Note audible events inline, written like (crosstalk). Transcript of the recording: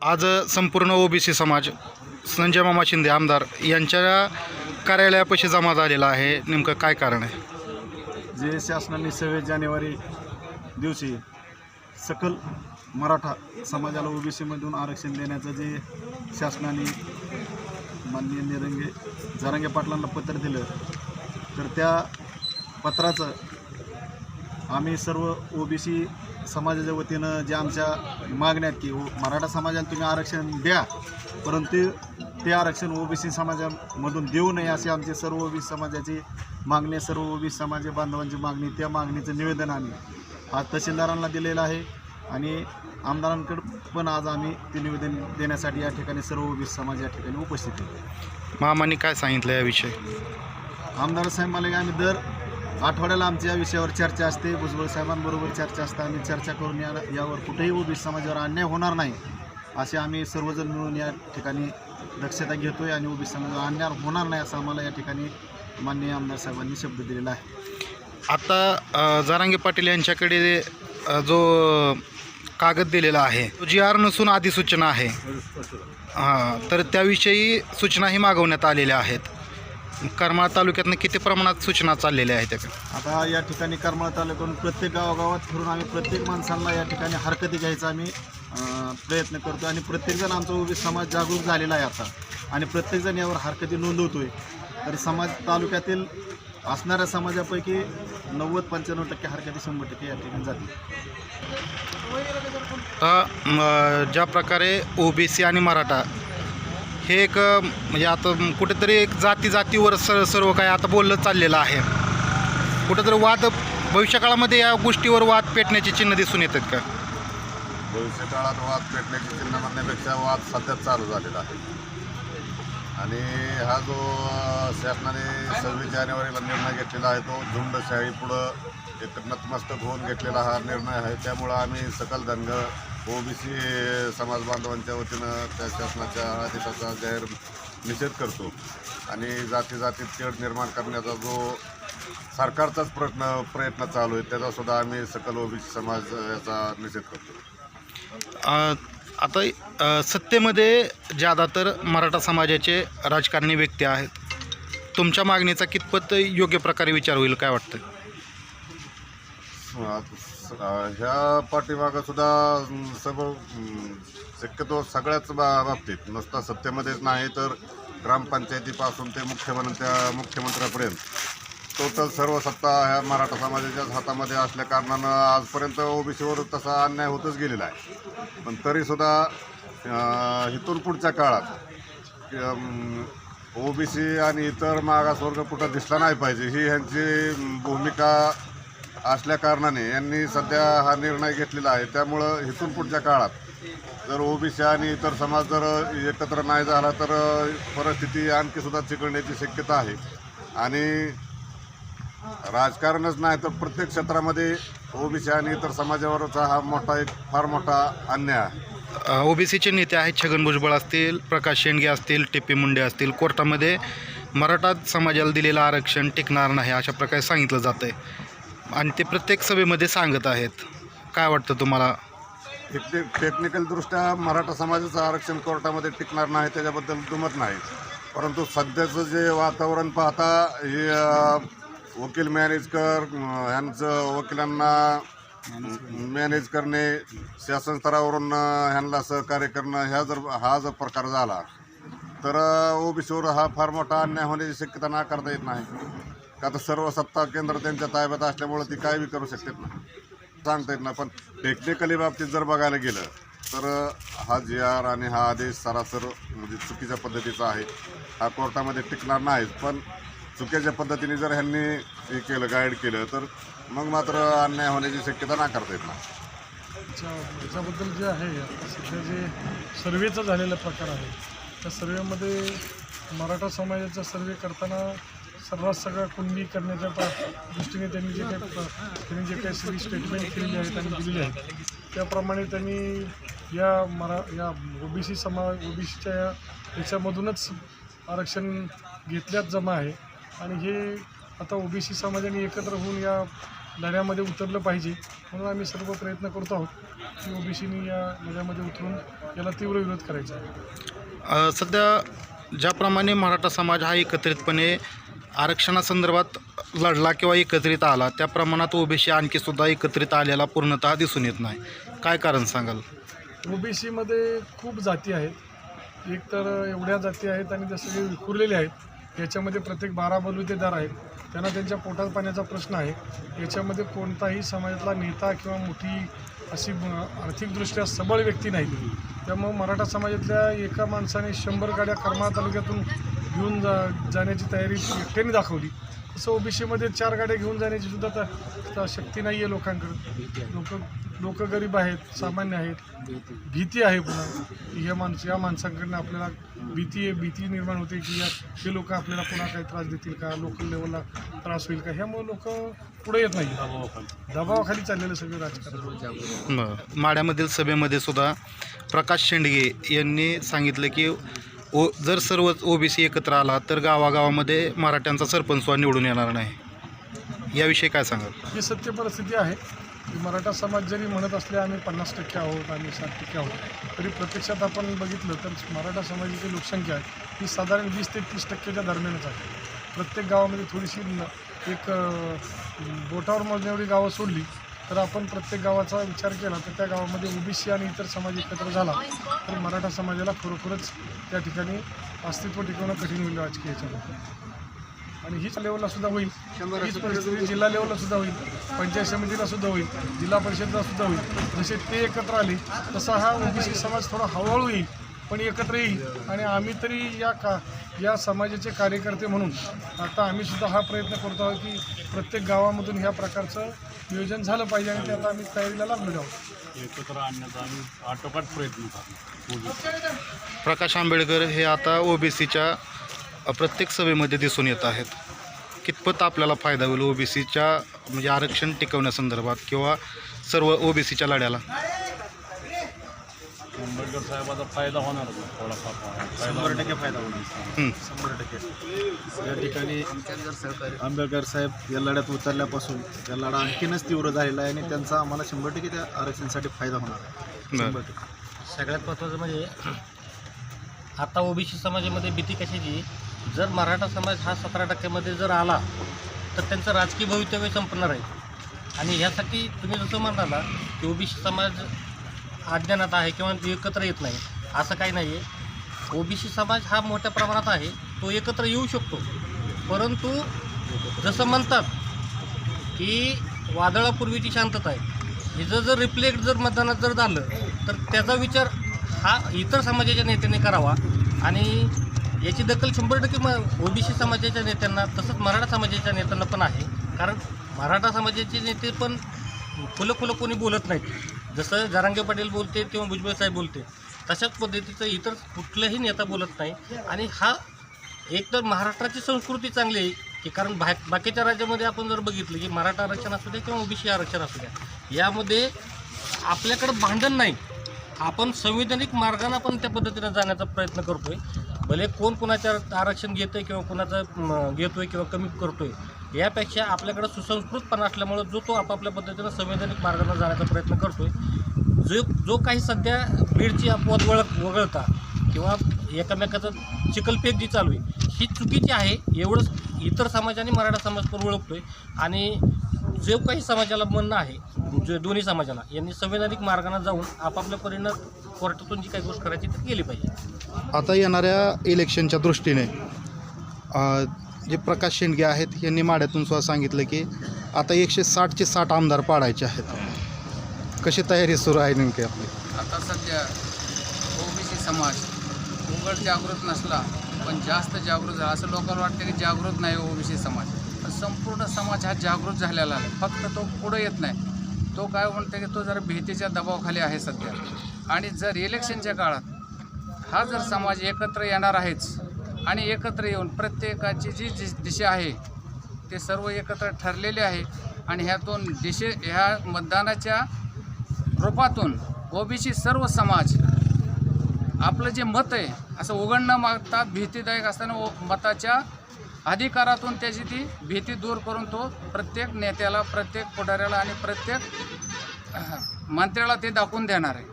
आज संपूर्ण ओबीसी समाज संजय मामा शिंदे आमदार यांच्या कार्यालयापाशी जमा झालेला आहे. नेमकं काय कारण आहे? जे शासनाने सव्वीस जानेवारी दिवशी सकल मराठा समाजाला ओबीसीमधून आरक्षण देण्याचं जे शासनाने माननीय निरंगे जारंगे पाटलांना पत्र दिलं तर त्या पत्राचं आम्ही सर्व ओबीसी समाजाच्या वतीनं जे आमच्या मागण्यात की ओ- मराठा समाजाला तुम्ही आरक्षण द्या परंतु ते आरक्षण ओबीसी समाजामधून देऊ नये अशी आमची सर्व ओबीसी समाजाची मागणी. सर्व ओबीसी समाज बांधवांची मागणी त्या मागणीचं निवेदन आम्ही आज तहसीलदारांना दिलेलं आहे आणि आमदारांकडे पण आज आम्ही ते निवेदन देण्यासाठी या ठिकाणी सर्व ओबीसी समाज या ठिकाणी उपस्थित आहे. मामांनी काय सांगितलं याविषयी? आमदार साहेब मला आम्ही दर आठवड्याला आमच्या या विषयावर चर्चा असते. भुजबळ साहेबांबरोबर चर्चा असते. आम्ही चर्चा करून या यावर कुठेही ओबीसी समाजावर अन्याय होणार नाही असे आम्ही सर्वजण मिळून या ठिकाणी दक्षता घेतोय आणि ओबीसी समाजावर अन्याय होणार नाही असं आम्हाला या ठिकाणी माननीय आमदार साहेबांनी शब्द दिलेला आहे. आता जरांगे पाटील यांच्याकडे जो कागद दिलेला आहे तो जी आर नसून अधिसूचना आहे. हां तर त्याविषयी सूचनाही मागवण्यात आलेल्या आहेत. करमाळ तालुक्यातनं किती प्रमाणात सूचना चाललेल्या आहेत आता या ठिकाणी करमाळा तालुक्यातून प्रत्येक गावागावात फिरून आम्ही प्रत्येक माणसांना या ठिकाणी हरकती घ्यायचा आम्ही अं, प्रयत्न करतो आणि प्रत्येकजण आमचा ओबीसी समाज जागरूक झालेला आहे आता. आणि प्रत्येकजण यावर हरकती नोंदवतोय. तर समाज तालुक्यातील असणाऱ्या समाजापैकी नव्वद पंच्याण्णव टक्के हरकती शंभर टक्के या ठिकाणी जातील आता म, ज्या प्रकारे ओबीसी आणि मराठा हे एक म्हणजे आता कुठेतरी एक जाती जातीवर स सर्व काय आता बोललं चाललेलं आहे. कुठेतरी वाद भविष्यकाळामध्ये या गोष्टीवर वाद पेटण्याची चिन्ह दिसून येतात का? भविष्यकाळात वाद पेटण्याची चिन्ह म्हणण्यापेक्षा वाद सध्या चालू झालेला आहे. आणि हा जो शासनाने सव्वीस जानेवारीला निर्णय घेतलेला आहे तो झुंडशाही पुढं एक नतमस्तक होऊन घेतलेला हा निर्णय आहे. त्यामुळं आम्ही सकल धनग ओबीसी समाज बांधवांच्या वतीनं त्या शासनाच्या आदेशाचा जाहीर निषेध करतो आणि जाती जातीत तेढ निर्माण करण्याचा जो सरकारचाच प्रयत्न प्रयत्न चालू आहे त्याचासुद्धा आम्ही सकल ओबीसी समाज याचा निषेध करतो. आता अ, सत्तेमध्ये ज्यादा तर मराठा समाजाचे राजकारणी व्यक्ती आहेत. तुमच्या मागणीचा कितपत योग्य प्रकारे विचार होईल काय वाटतं ह्या पाठीमागं सुद्धा सर्व शक्यतो सगळ्याच बा बाबतीत. नुसता सत्तेमध्येच नाही तर ग्रामपंचायतीपासून ते मुख्यमंत्र्या मुख्यमंत्र्यापर्यंत. टोटल सर्व सत्ता ह्या मराठा समाजाच्याच हातामध्ये असल्या कारणानं आजपर्यंत ओबीसीवर तसा अन्याय होतच गेलेला आहे. पण तरीसुद्धा इथून पुढच्या काळात ओबीसी आणि इतर मागासवर्ग कुठं दिसला नाही पाहिजे ही ह्यांची भूमिका असल्या कारणाने यांनी सध्या हा निर्णय घेतलेला आहे. त्यामुळं इथून पुढच्या काळात जर ओबीसी आणि इतर समाज जर एकत्र नाही झाला तर परिस्थिती आणखी सुद्धा चिकळण्याची शक्यता आहे. आणि राजकारणच नाही तर प्रत्येक क्षेत्रामध्ये ओबीसी आणि इतर समाजावरचा हा मोठा एक फार मोठा अन्याय आहे. ओबीसीचे नेते आहेत छगन भुजबळ असतील प्रकाश शेंडगे असतील टिपी मुंडे असतील. कोर्टामध्ये मराठा समाजाला दिलेलं आरक्षण टिकणार नाही अशा प्रकारे सांगितलं जातं आहे आणि ते प्रत्येक सभेमध्ये सांगत आहेत. काय वाटतं तुम्हाला? टेक्नि टेक्निकलदृष्ट्या मराठा समाजाचं आरक्षण कोर्टामध्ये टिकणार नाही त्याच्याबद्दल दुमत नाही. परंतु सध्याचं जे वातावरण पाहता हे वकील मॅनेज कर ह्यांचं वकिलांना मॅनेज करणे शासन स्तरावरून ह्यांना सहकार्य करणं ह्या जर हा जर प्रकार झाला तर ओबीसीवर हा फार मोठा अन्याय होण्याची शक्यता नाकारता येत नाही. का तर सर्व सत्ता केंद्र त्यांच्या ताब्यात असल्यामुळं ती काय बी करू शकतात ना? सांगता येत ना पण टेक्निकली बाबतीत जर बघायला गेलं तर हा जी आर आणि हा आदेश सरासर म्हणजे चुकीच्या पद्धतीचा आहे. हा कोर्टामध्ये टिकणार नाहीच पण चुकीच्या पद्धतीने जर ह्यांनी हे केलं गाईड केलं तर मग मात्र अन्याय होण्याची शक्यता नाकारता येत नाही. याच्याबद्दल जे आहे आता सध्या जे सर्वेचा झालेला प्रकार आहे त्या सर्वेमध्ये मराठा समाजाचा सर्वे करताना सर्वात सगळा कुणबी करण्याच्या दृष्टीने त्यांनी जे काही त्यांनी जे काही सगळी स्टेटमेंट केलेली आहेत त्यांनी दिलेली आहेत त्याप्रमाणे त्यांनी या मरा या ओबीसी समाज ओबीसीच्या या याच्यामधूनच आरक्षण घेतल्यात जमा आहे. आणि हे आता ओबीसी समाजाने एकत्र होऊन या लढ्यामध्ये उतरलं पाहिजे म्हणून आम्ही सर्व प्रयत्न करतो आहोत की ओबीसीनी या लढ्यामध्ये उतरून याला तीव्र विरोध करायचा. आहे सध्या ज्याप्रमाणे मराठा समाज हा एकत्रितपणे आरक्षणासंदर्भात लढला किंवा एकत्रित आला त्या प्रमाणात ओबीसी आणखीसुद्धा एकत्रित आलेला पूर्णतः दिसून येत नाही. काय कारण सांगाल? ओबीसीमध्ये खूप जाती आहेत. एक तर एवढ्या जाती आहेत आणि त्या सगळे विखुरलेले आहेत याच्यामध्ये प्रत्येक बारा बलुतेदार आहेत. त्यांना त्यांच्या पोटात पाण्याचा प्रश्न आहे. याच्यामध्ये कोणताही समाजातला नेता किंवा मोठी अशी आर्थिकदृष्ट्या सबळ व्यक्ती नाही. त्यामुळं मराठा समाजातल्या एका माणसाने शंभर गाड्या कर्मा तालुक्यातून घेऊन जा जाण्याची तयारी एकट्याने दाखवली. तसं ओबीसीमध्ये चार गाड्या घेऊन जाण्याची सुद्धा त्या शक्ती नाही आहे लोकांकडे. लोक लोक गरीब आहेत सामान्य आहेत. भीती आहे पुन्हा. या माणस या माणसांकडनं आपल्याला भीती आहे भीती निर्माण होते की या हे लोक आपल्याला पुन्हा काही त्रास देतील का? लोकल लेवलला त्रास होईल का? ह्यामुळे लोक पुढे येत नाही दबावाखाली चाललेलं सगळं राजकारण. माड्यामधील सभेमध्ये सुद्धा प्रकाश शेंडगे यांनी सांगितलं की ओ जर सर्व ओबीसी एकत्र आला तर गावागावामध्ये मराठ्यांचा सरपंच सुद्धा निवडून येणार नाही. याविषयी काय सांगाल? ही सत्य परिस्थिती आहे. की मराठा समाज जरी म्हणत असले आम्ही पन्नास टक्के आहोत आम्ही साठ टक्के आहोत तरी प्रत्यक्षात आपण बघितलं तर मराठा समाजाची लोकसंख्या आहे ही साधारण वीस ते तीस टक्क्याच्या दरम्यानच आहे. प्रत्येक गावामध्ये थोडीशी न- एक अं, बोटावर मोजण्यावरी गावं सोडली तर आपण प्रत्येक गावाचा विचार केला तर त्या गावामध्ये ओबीसी आणि इतर समाज एकत्र झाला तर मराठा समाजाला खरोखरच त्या ठिकाणी अस्तित्व टिकवणं कठीण होईल राजकीय याच्यामध्ये. आणि हीच लेवलला सुद्धा होईल. हीच परिस्थिती जिल्हा लेवलला सुद्धा होईल. पंचायत समितीला सुद्धा होईल. जिल्हा परिषदला सुद्धा होईल. जसे ते एकत्र आले तसा हा ओबीसी समाज थोडा हळूहळू येईल. पण एकत्र येईल. आणि आम्ही तरी या का या समाजाचे कार्यकर्ते म्हणून आता आम्ही सुद्धा हा प्रयत्न करतो आहोत की प्रत्येक गावामधून ह्या प्रकारचं नियोजन झालं पाहिजे आणि ते आता आम्ही तयारीला लागलेलो आहोत. एकत्र आणण्याचा आम्ही आटोकाट प्रयत्न करतो. प्रकाश आंबेडकर हे आता ओबीसीच्या प्रत्येक सभेमध्ये दिसून येत आहेत. कितपत आपल्याला फायदा होईल ओबीसीच्या म्हणजे आरक्षण टिकवण्यासंदर्भात किंवा सर्व ओबीसीच्या लढ्याला? आंबेडकर साहेबाचा फायदा होणार थोडाफार फायदा शंभर टक्के फायदा होईल हं. शंभर टक्के. या ठिकाणी आंबेडकर साहेब या लढ्यात उतरल्यापासून या लढा आणखीनच तीव्र झालेला आहे आणि त्यांचा आम्हाला शंभर टक्के त्या आरक्षणासाठी फायदा होणार आहे. बरं. शंभर टक्के. सगळ्यात महत्त्वाचं म्हणजे (clears throat) आता ओबीसी समाजामध्ये भीती कशाची? जर मराठा समाज हा सतरा टक्क्यामध्ये जर आला तर त्यांचं राजकीय भवितव्य संपणार आहे. आणि ह्यासाठी तुम्ही जसं म्हणाला की ओबीसी समाज अज्ञानात आहे किंवा एकत्र येत नाही असं काही नाही आहे ओबीसी समाज हा मोठ्या प्रमाणात आहे तो एकत्र येऊ शकतो. परंतु जसं म्हणतात की वादळापूर्वीची शांतता आहे. हिचं जर रिफ्लेक्ट जर मतदानात जर झालं तर त्याचा विचार हा इतर समाजाच्या नेत्यांनी करावा. आणि याची दखल शंभर टक्के म ओबीसी समाजाच्या नेत्यांना तसंच मराठा समाजाच्या नेत्यांना पण आहे. कारण मराठा समाजाचे नेते पण खुलं खुलं कोणी बोलत नाहीत. जसं जरांगे पाटील बोलते किंवा भुजबळ साहेब बोलते तशाच पद्धतीचं इतर कुठलाही नेता बोलत नाही. आणि हा एक तर महाराष्ट्राची संस्कृती चांगली आहे की कारण बा बाकीच्या राज्यामध्ये आपण जर बघितलं की मराठा आरक्षण असू द्या किंवा ओबीसी आरक्षण असू द्या यामध्ये आपल्याकडं भांडण नाही. आपण संविधानिक मार्गाने आपण त्या पद्धतीनं जाण्याचा प्रयत्न करतोय. भले कोण कुणाच्या आरक्षण घेतोय किंवा कुणाचं घेतो आहे किंवा कमी करतो आहे यापेक्षा आपल्याकडं सुसंस्कृतपणा असल्यामुळं जो तो आपापल्या पद्धतीनं संवैधानिक मार्गाने जाण्याचा प्रयत्न करतो आहे जो जो काही सध्या बीडची अपवाद वळख वगळता किंवा एकमेकाचं चिकलफेक जी चालू आहे ही चुकीची आहे एवढंच इतर समाजाने मराठा समाज पण आहे आणि जे काही समाजाला म्हणणं आहे जे दोन्ही समाजाला यांनी संवैधानिक मार्गाने जाऊन आपापल्या परीनं कोर्टातून जी काही गोष्ट करायची ती केली पाहिजे. आता येणाऱ्या इलेक्शनच्या दृष्टीने जे प्रकाश शेंडगे आहेत यांनी माड्यातून सुद्धा सांगितलं की आता एकशे साठचे साठ आमदार पाडायचे आहेत. कशी तयारी सुरू आहे नेमकी आपली? आता सध्या ओबीसी समाज उघड जागृत नसला पण जास्त जागृत झाला. असं लोकांना वाटतं की जागृत नाही हो ओबीसी समाज. पण संपूर्ण समाज हा जागृत झालेला आहे. फक्त तो पुढं येत नाही. तो काय म्हणतो की तो जरा भीतीच्या दबावाखाली आहे सध्या. आणि जर इलेक्शनच्या काळात हा जर समाज एकत्र येणार आहेच आणि एकत्र येऊन प्रत्येकाची जी जी दिशा आहे ते सर्व एकत्र ठरलेले आहे. आणि ह्यातून दिशे ह्या मतदानाच्या रूपातून ओबीसी सर्व समाज आपलं जे मत आहे असं उघड न मागता भीतीदायक असताना ओ मताच्या अधिकारातून त्याची ती भीती दूर करून तो प्रत्येक नेत्याला प्रत्येक पुढाऱ्याला आणि प्रत्येक मंत्र्याला ते दाखवून देणार आहे.